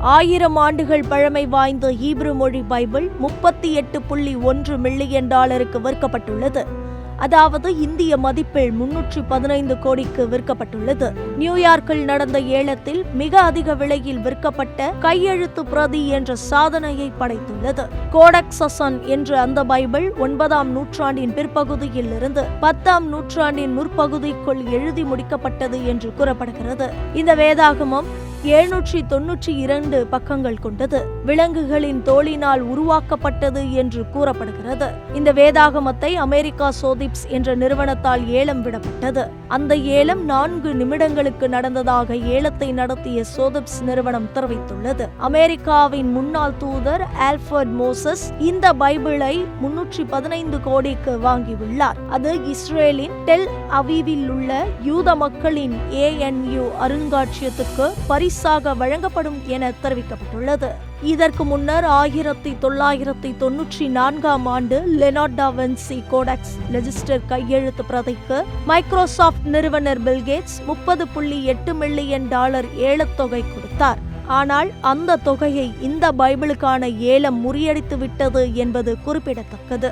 ஆயிரம் ஆண்டுகள் பழமை வாய்ந்த ஹீப்ரு மொழி பைபிள் முப்பத்தி எட்டு புள்ளி ஒன்று மில்லியன் டாலருக்கு விற்கப்பட்டுள்ளது. அதாவது இந்திய மதிப்பில் முன்னூற்றி பதினைந்து கோடிக்கு விற்கப்பட்டுள்ளது. நியூயார்க்கில் நடந்த ஏலத்தில் மிக அதிக விலையில் விற்கப்பட்ட கையெழுத்து பிரதி என்ற சாதனையை படைத்துள்ளது. கோடக் சசன் என்ற அந்த பைபிள் ஒன்பதாம் நூற்றாண்டின் பிற்பகுதியில் இருந்து பத்தாம் நூற்றாண்டின் முற்பகுதிக்குள் எழுதி முடிக்கப்பட்டது என்று கூறப்படுகிறது. இந்த வேதாகமம் எழுநூற்றி தொன்னூற்றி இரண்டு பக்கங்கள் கொண்டது. விலங்குகளின் தோளினால் உருவாக்கப்பட்டது என்று கூறப்படுகிறது. இந்த வேதாகமத்தை அமெரிக்கா சோதிப்ஸ் என்ற நிறுவனத்தால் ஏலம் விடப்பட்டது. அந்த ஏலம் நான்கு நிமிடங்களுக்கு நடந்ததாக ஏலத்தை நடத்திய சோதிப்ஸ் நிறுவனம் தெரிவித்துள்ளது. அமெரிக்காவின் முன்னாள் தூதர் ஆல்ஃபர்ட் மோசஸ் இந்த பைபிளை முன்னூற்றி பதினைந்து கோடிக்கு வாங்கியுள்ளார். அது இஸ்ரேலின் டெல் அவீவில் உள்ள யூத மக்களின் ஏஎன்யூ அருங்காட்சியத்துக்கு பரி பரிசாக வழங்கப்படும் என தெரிவிக்கப்பட்டுள்ளது. இதற்கு முன்னர் ஆயிரத்தி தொள்ளாயிரத்தி தொன்னூற்றி நான்காம் ஆண்டு லெனார்டா வென்சி கோடாக்ஸ் ரெஜிஸ்டர் கையெழுத்து பிரதிக்கு மைக்ரோசாஃப்ட் நிறுவனர் பில்கேட்ஸ் முப்பது புள்ளி எட்டு மில்லியன் டாலர் ஏலத்தொகை கொடுத்தார். ஆனால் அந்த தொகையை இந்த பைபிளுக்கான ஏலம் முறியடித்து விட்டது என்பது குறிப்பிடத்தக்கது.